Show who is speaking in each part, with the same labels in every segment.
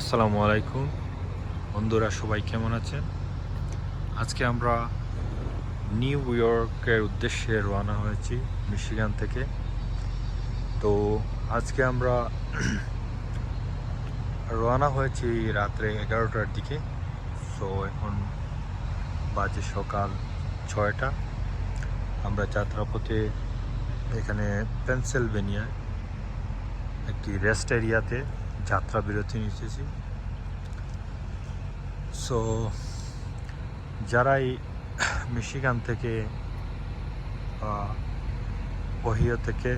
Speaker 1: আসসালামু আলাইকুম। বন্ধুরা, সবাই কেমন আছেন? আজকে আমরা নিউ ইয়র্কের উদ্দেশ্যে রওনা হয়েছি মিশিগান থেকে। তো আজকে আমরা রওনা হয়েছি রাত্রে এগারোটার দিকে। সো এখন বাজে সকাল ছয়টা। আমরা যাত্রাপথে এখানে পেনসিলভেনিয়ায় একটি রেস্ট এরিয়াতে যাত্রা বিরতি নিতেছি। সো যারাই মিশিগান থেকে ওহিও থেকে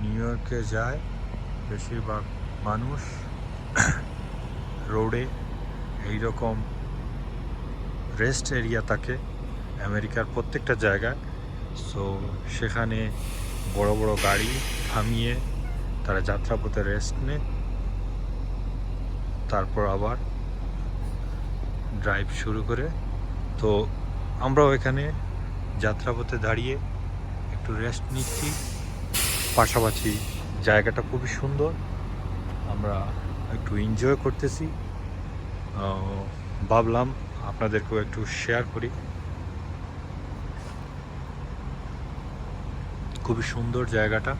Speaker 1: নিউ ইয়র্কে যায়, বেশিরভাগ মানুষ রোডে এইরকম রেস্ট এরিয়া থাকে আমেরিকার প্রত্যেকটা জায়গায়। সো সেখানে বড় বড় গাড়ি থামিয়ে তারা যাত্রাপথে রেস্ট নেয়। তারপর আবার ড্রাইভ শুরু করে। তো আমরাও এখানে যাত্রাপথে দাঁড়িয়ে একটু রেস্ট নিচ্ছি। পাশাপাশি জায়গাটা খুবই সুন্দর। আমরা একটু এনজয় করতেছি। ভাবলাম আপনাদেরকেও একটু শেয়ার করি। খুবই সুন্দর জায়গাটা।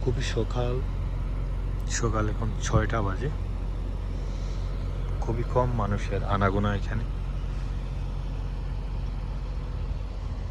Speaker 1: খুবই সকাল। সকাল এখন ছয়টা বাজে। খুবই কম মানুষের আনাগোনা এখানে।